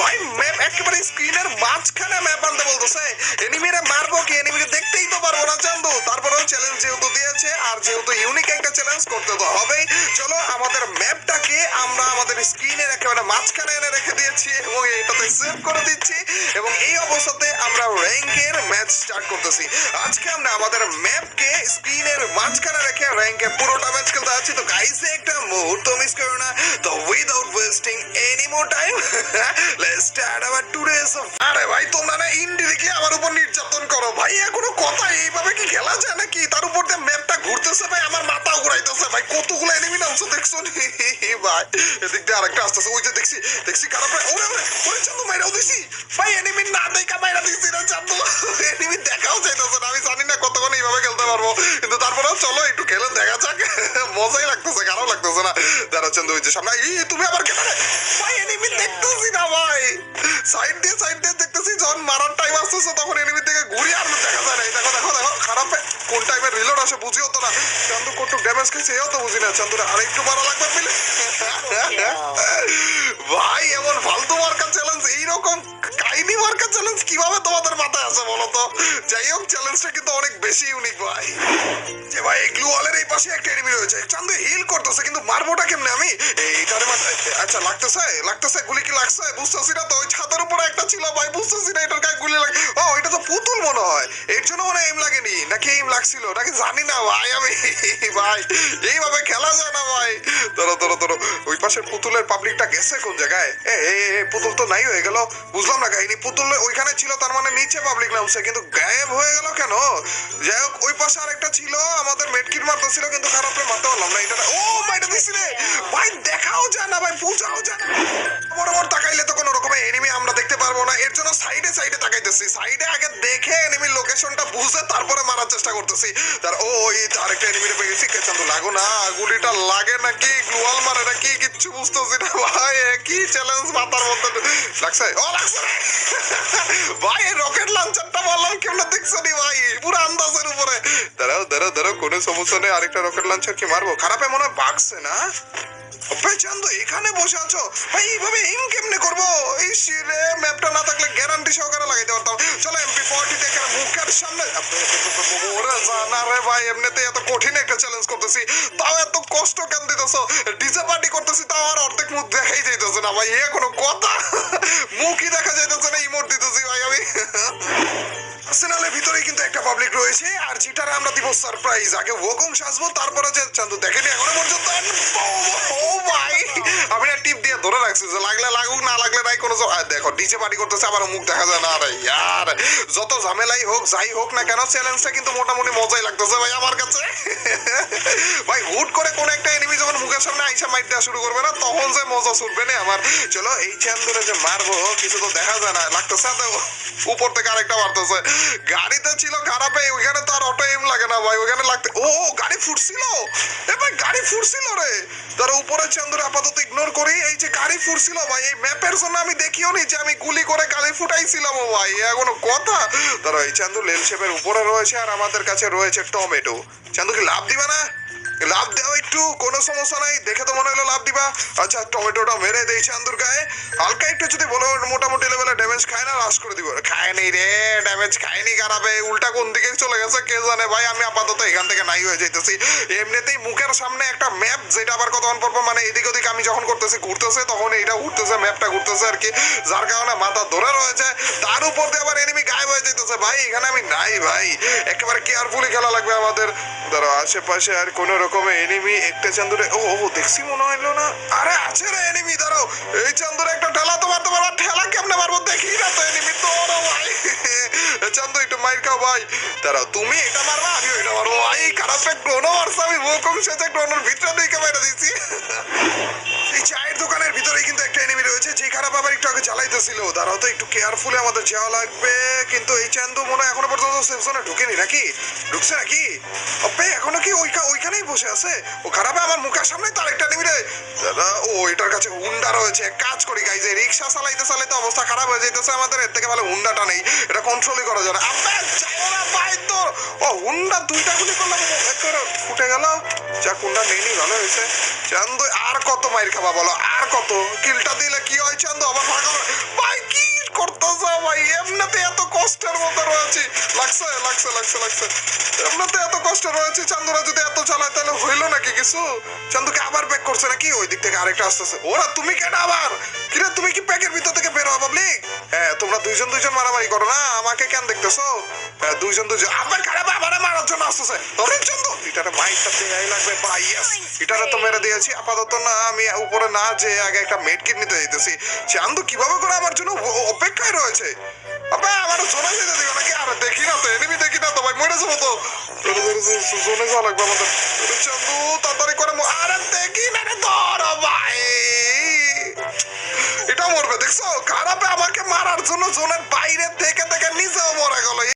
ভাই ম্যাপ একেবারে স্ক্রিনের মাঝখানে ম্যাপ আনতে বলতেছে। এনিমিরে মারবো কি? এনিমিকে দেখতেই তো পারব না, চান্দু। তারপরেও চ্যালেঞ্জ যেহেতু দিয়েছে, আর যেহেতু ইউনিক একটা চ্যালেঞ্জ করতে তো হবেই। চলো, আমাদের ম্যাপটাকে আমরা আমাদের স্ক্রিনের একেবারে মাঝখানে এনে রেখে দিয়েছি এবং এটাতে সেভ করে দিচ্ছি। এবং এই অবস্থাতে আমরা র্যাঙ্কের ম্যাচ স্টার্ট করতেছি। আজকে আমরা আমাদের ম্যাপকে স্ক্রিনের মাঝখানে রেখে র্যাঙ্কে পুরোটা ম্যাচ খেলতে যাচ্ছি। তো গাইসে একটা মুহূর্ত মিস করো না। লেটস স্টার্ট আওয়ার টুডেস আরে ভাই, তোমরা না ইনডিরেক্টলি আমার উপর নির্যাতন করো। ভাই, এখনও কথা এইভাবে কি খেলা যায় নাকি? তার উপর দিয়ে ম্যাপটা ঘুরতেছে ভাই, আমার মাথা ঘুরাইতেছে ভাই। কতগুলো এনিমি নামছো দেখছ ভাই, এদিক দিয়ে আরেকটা আসতেছে। ওই যে দেখছি দেখছি ভাই। ওরে ওরে ওরে চান্দু, মাইরাও দিছি। ভাই এনিমি না দেখা মাইরা দিছি না চান্দু। এনিমি দেখাও যাইতেছে না, আমি জানি না কতক্ষণ এইভাবে খেলতে পারব। কিন্তু তারপরেও চলো, একটু খেলে দেখা যাক। মজাই লাগতেছে না ওই যে সামনে। এই তুমি আবার কেন? ভাই এনিমি দেখতেছি না ভাই। সাইড দিয়ে সাইড দিয়ে দেখতেছি যখন মারার টাইম আসতেছে তখন এনিমি থেকে ঘুরে আর দেখা যায় না। দেখো দেখো দেখো খারাপ। কোন টাইমে রিলোড আসে বুঝিও তো না। চান্দু কটুক ড্যামেজ খেয়েছে এও তো বুঝি না। চান্দুরা আরেকটু মারা লাগবে মিলে ভাই এমন ফালতু মার্কা চ্যালেঞ্জ এইরকম কাহিনী মার্কা চ্যালেঞ্জ কীভাবে তোমাদের মাথায় আসে বলো তো? যাই হোক চ্যালেঞ্জটা কিন্তু অনেক বেশি ইউনিক ভাই। যে ভাই এই গ্লু ওয়ালের এই পাশে একটা এনিমি রয়েছে। চান্দু হিল করতেছে, কিন্তু মারবোটা কেমনে আমি? এইটারে মার আচ্ছা লাগতেছে? লাগতেছে, গুলি কি লাগছে? বুঝতেছি না তো, ওই ছাতার উপরে একটা ছিল ভাই, বুঝতেছি না এটার গায়ে গুলি লাগে। ও, এটা তো পুতুল মনে হয়। এর জন্য মনে হয় এম লাগেনি। নাকি এম লাগছিল? নাকি জানি না ভাই আমি। ভাই, এইভাবে খেলা যায় না ভাই। ধরো ধরো ধরো, ওই পাশের পুতুলের পাবলিকটা গেছে কোন জায়গায়? এ পুতুল তো নাই হয়ে গেল। বুঝলাম না, কাহিনী। পুতুল ওইখানে ছিল, তার মানে নিচে পাবলিক নামছে, কিন্তু গায়েব হয়ে গেল কেন? যাই হোক, ওই পাশে আরেকটা ছিল, আমাদের মেটকিট মারতে ছিল কিন্তু খারাপ মারতে পারলাম না এটা ও মাইটা দিছিলে ভাই, দেখাও যায় না, ভাই পূজাও যায় না। বড় বড় তাকাইলে তো কোনো রকমের এনিমি আমরা দেখতে পারব না। এর জন্য সাইডে সাইডে তাকাইতেছি। সাইডে আগে দেখে এনিমির লোকেশনটা বুঝে তারপরে মারার চেষ্টা করতেছি। তার, ও ওই আরেকটা এনিমিরে পেয়ে গেছি। কেচান্দু লাগো না, গুলিটা লাগে নাকি? গ্লুয়াল মারে নাকি? কিচ্ছু বুঝতেছি না, ভাই কি চ্যালেঞ্জ মাথার মধ্যে লাগছে, ও, লাগছে ভাই রকেট লঞ্চারটা বললাম কেমন দেখছ নি ভাই? পুরো আন্দাজের উপরে। দাঁড়াও দাঁড়াও দাঁড়াও, কোনো সমস্যা নেই। আরেকটা রকেট লঞ্চার কি মারবো? খারাপে মনে হয় বাগছে না? ভাই চান্দু এখানে বসে আছো ভাই এইভাবে এম কেমনে করব এই শিরে ম্যাপটা না থাকলে গ্যারান্টি সহকারে লাগাইতে পারতাম চলো এমপি ফর্টি দেখে মুখের সামনে ওরে জানা রে ভাই এমনিতে এত কঠিন একটা চ্যালেঞ্জ করতেছি তাও এত কষ্ট কেন দিতেছো ডিজে পার্টি করতেছি তাও আর অর্ধেক মুখ দেখাই যাইতেছে না ভাই এ কোনো কথা মুখই দেখা যাইতেছে না ইমোট দিতেছি ভাই আমি আর্সেনালের ভিতরেই কিন্তু একটা পাবলিক রয়েছে, আর যেটার আমরা দিব সারপ্রাইজ আগে ওকম সাজবো, তারপরে যে চান্দু দেখেনি, এখনও পর্যন্ত ভাই আমি না টিপ দিয়ে ধরে রাখছি যে লাগলে লাগুক, না লাগলে নাই, কোনো দেখো নিচে পার্টি করতেছে আবার মুখ দেখা যায় না, আরে ইয়ার। যত ঝামেলাই হোক, যাই হোক না কেন চ্যালেঞ্জটা কিন্তু মোটামুটি মজাই লাগতেছে ভাই আমার কাছে। ভাই, হুট করে কোন একটা এনিমি যখন মুখের সামনে আইসা মাইট দেওয়া শুরু করবে না, তখন যে মজা ছুটবে না আমার। চলো, এই চ্যান ধরে যে মারবো, কিছু তো দেখা যায় না, লাগতেছে উপর থেকে আরেকটা মারতেছে। গাড়িতে ছিল খারাপে, ওইখানে তো আর অটো এম লাগে না ভাই, ওইখানে লাগতে ও গাড়ি ফুটছিল? এ ভাই, গাড়ি ফুটছিল রে। তার উপরে চান্দুরে আপাতত ইগনোর করি। এই যে গাড়ি ফুটছিল ভাই, এই ম্যাপের জন্য আমি দেখিও নি যে আমি গুলি করে গাড়ি ফুটাইছিলাম ও ভাই, এ কোনো কথা? তারা এই চান্দু লেল শেপের উপরে রয়েছে আর আমাদের কাছে রয়েছে টমেটো। চান্দু কি লাভ দিবা না? লাভ দাও একটু, কোনো সমস্যা নাই, দেখে তো মনে হলো লাভ দিবা। আচ্ছা টমেটোটা মেরে দেই চান্দুর গায়ে। হালকা একটু যদি বলো, মোটামুটি ড্যামেজ খায় না লাশ করে দিব। খায়নি রে ড্যামেজ খায়নি খারাপে। উল্টা কোন দিকে চলে গেছে, কে জানে ভাই, আমি আপাতত এখান থেকে নাই হয়ে যাইতেছি। এমনিতেই মুখের সামনে একটা ম্যাপ যেটা আবার কতক্ষণ পর মানে এদিক ওদিক আমি যখন করতেছি, ঘুরতেছে, তখন এইটা ঘুরতেছে ম্যাপটা ঘুরতেছে আর কি। যার কারণে মাথা ধরে রয়েছে। তার উপর দিয়ে আবার এনিমি গায়েব হয়ে যাইতেছে। ভাই, এখানে আমি নাই ভাই। একেবারে কেয়ারফুলি খেলা লাগবে আমাদের। ধরো আশেপাশে আর কোন রকমে এনিমি একটা চান্দুরে, ও ও দেখছি মনে হইল না। আরে, আছে রে এনিমি ধরো এই চান্দুরে একটা ঠেলা তো মারতে পারব ঠেলা কেমনে মারবো? দেখি। না তো এনিমি তো ভাই। চান্দু একটু মাইর খাও ভাই। তারা তুমি এটা মারবা? আমি ওইটা মারবো। ভাই, খারাপ ক্রোনো মারছে আমি। মুখম সেটা ক্রোনোর ভিতরে দিকে মেরে দিছি। যে আবার একটু আগে চালাইতেছিল দাঁড়াও তো, একটু কেয়ারফুলি আমাদের যাওয়া লাগবে। কিন্তু এই চান্দু মনে হয় এখনও পর্যন্ত ঢুকেনি নাকি? ঢুকছে নাকি? অপে, এখনও কি ওইখা, ওইখানেই বসে আছে? ও খারাপ আমার মুখের সামনে তার একটা এনিমি রে ও, এটার কাছে হুন্ডা রয়েছে। কাজ করি রিক্সা চালাইতে চালাইতে অবস্থা খারাপ হয়ে আমাদের এর থেকে ভালো হুন্ডাটা নেই। এটা কন্ট্রোলই করা যায় না। ও হুন্ডা দুইটা গুলি করলাম। ফুটে গেল। যাক, হুন্ডা নেইনি ভালো হয়েছে। চান্দু, আর কত মাইর খাবা বলো? আর কত? কিলটা দিলে কি হয় ভাই, এমনিতে এত কষ্টের মধ্যে রয়েছি। লাগছে লাগছে লাগছে লাগছে। এমনিতে এত চান্দুরা যদি এত চালায় তাহলে হইল নাকি কিছু? চান্দুকে আবার ব্যাক করছে নাকি? ওই দিক থেকে আরেকটা আসতেছে। ওরা, তুমি কেন আবার? কিরে, তুমি কি প্যাকের ভিতর থেকে বের পাবলিক হ্যাঁ তোমরা দুইজন দুইজন মারামারি করো না, আমাকে কেন দেখতেছো? হ্যাঁ দুইজন দুইজন আবার খারাপ জন্য আসতেছে এটারে লাগবে ভাই ইয়েস। এটারে তো মেরে দিয়েছি। আপাতত না আমি উপরে না যে আগে একটা মেড কিট নিতে যাইতেছি। চান্দু কীভাবে করে আমার জন্য অপেক্ষায় রয়েছে? আবে আমার জোনে যেতে দিও নাকি? আরে দেখি না তো এনিমি দেখি না তো ভাই মরে যাব তো। যাওয়া লাগবে আমাদের। চান্দু তাড়াতাড়ি করে আরে দেখি না রে ধরো ভাই। এটা মরবে দেখছ? খারাপে আমাকে মারার জন্য জোনের বাইরে থেকে থেকে নিজেও মরে গেল।